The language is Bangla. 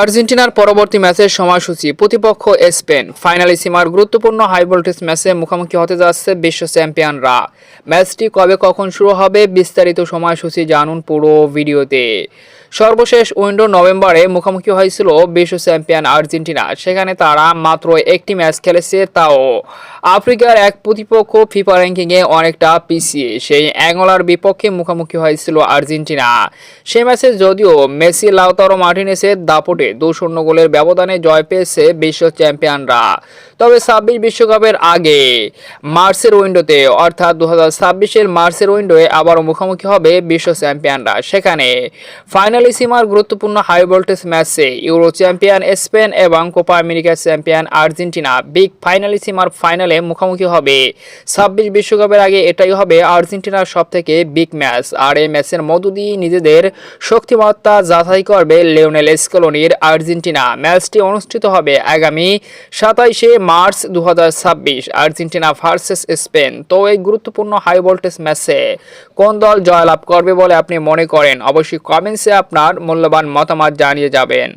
আর্জেন্টিনার পরবর্তী ম্যাচের সময়সূচি, প্রতিপক্ষ স্পেন। ফাইনালি সীমার গুরুত্বপূর্ণ হাই ভোল্টেজ ম্যাচে মুখোমুখি হতে যাচ্ছে বিশ্ব চ্যাম্পিয়নরা। ম্যাচটি কবে কখন শুরু হবে বিস্তারিত সময়সূচি জানুন পুরো ভিডিওতে। সর্বশেষ উইন্ডো নভেম্বরে মুখোমুখি হয়েছিল বিশ্ব চ্যাম্পিয়ন আর্জেন্টিনা। সেখানে তারা মাত্র একটি ম্যাচ খেলেছে, তাও আফ্রিকার এক প্রতিপক্ষ ফিফা র্যাঙ্কিংয়ে অনেকটা পিছিয়ে। সেই অ্যাঙ্গলার বিপক্ষে মুখোমুখি হয়েছিল আর্জেন্টিনা। সেই ম্যাচে যদিও মেসি, লাউতারো মার্টিনেসের দাপটে দু শূন্য গোলের ব্যবধানে জয় পেয়েছে বিশ্ব চ্যাম্পিয়নরা। তবে ছাব্বিশ বিশ্বকাপের আগে মার্চের উইন্ডোতে, অর্থাৎ দু হাজার ছাব্বিশের মার্চের উইন্ডোয়ে আবারও মুখোমুখি হবে বিশ্ব চ্যাম্পিয়নরা। সেখানে ফাইনালিসিমার গুরুত্বপূর্ণ হাই ভোল্টেজ ম্যাচে ইউরো চ্যাম্পিয়ন স্পেন এবং Copa America champion Argentina big ফাইনালিসিমার ফাইনালে মুখোমুখি হবে। ছাব্বিশ বিশ্বকাপের আগে এটাই হবে আর্জেন্টিনার সব থেকে বিগ ম্যাচ আর এই ম্যাচের মধ্য দিয়ে নিজেদের শক্তিমত্তা যাচাই করবে লিওনেল স্কলোনির আর্জেন্টিনা। ম্যাচটি অনুষ্ঠিত হবে আগামী সাতাইশে মার্চ দু হাজার ছাব্বিশ, আর্জেন্টিনা ভার্সেস স্পেন। তো এই গুরুত্বপূর্ণ হাই ভোল্টেজ ম্যাচে কোন দল জয়লাভ করবে বলে আপনি মনে করেন? অবশ্যই কমেন্টসে আপনার মূল্যবান মতামত জানিয়ে যাবেন।